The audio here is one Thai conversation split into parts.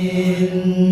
in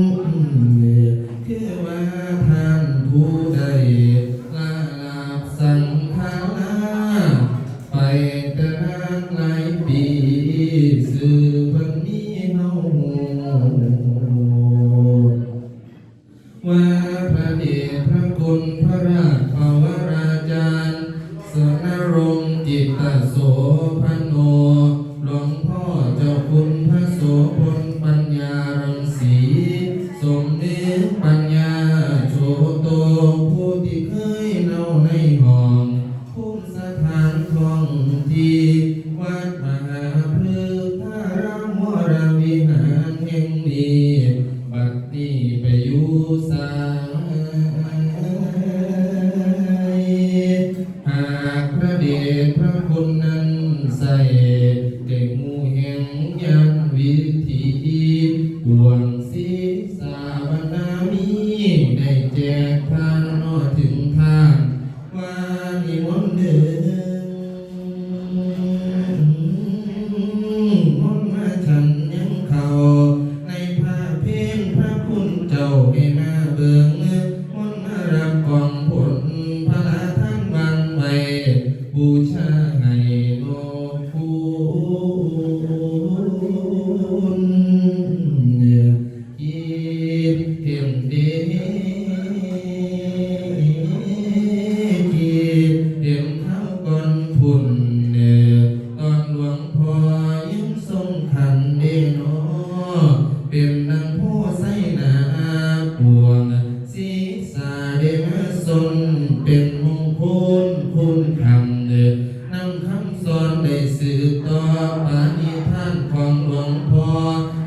เดินนำคำสอนได้สืบต่อปานิท่านของหลวงพ่อ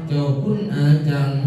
เจ้าคุณอาจารย์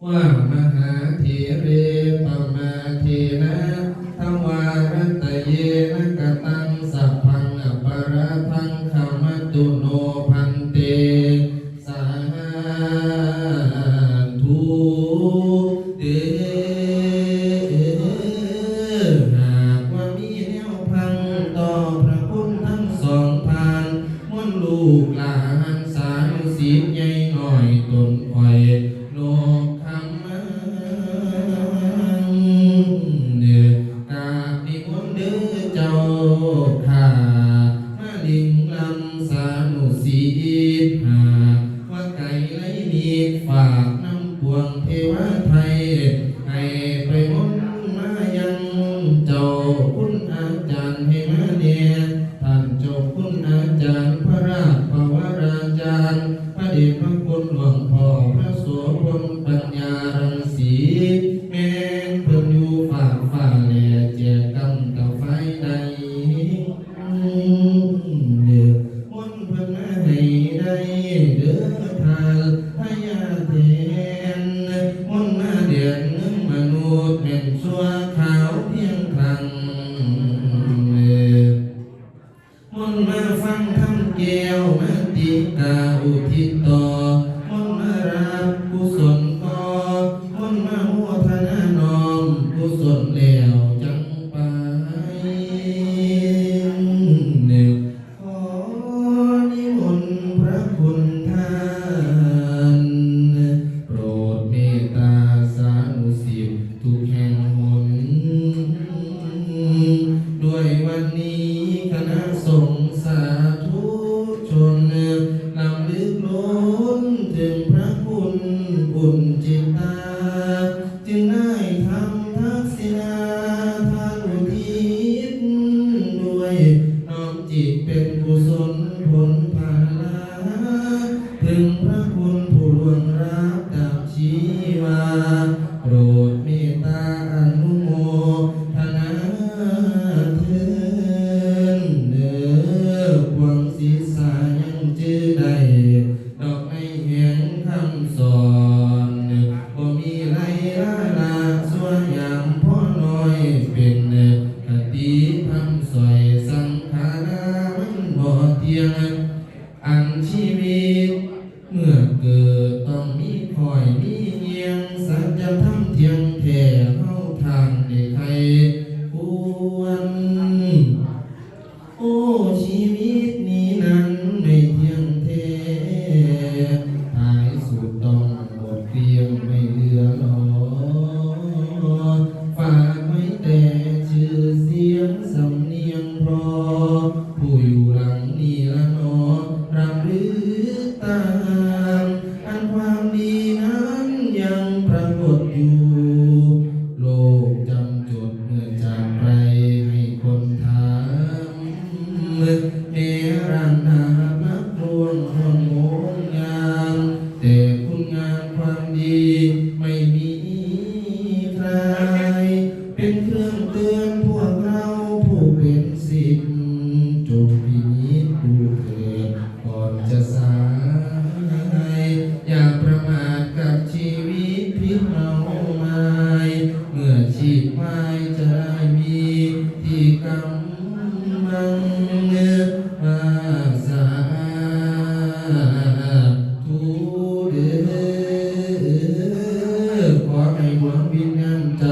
Well. กุศลผลีวิต เมื่อเกิดต้องมีคอยมีเงียงสัจธรรมเทียง ومن أنت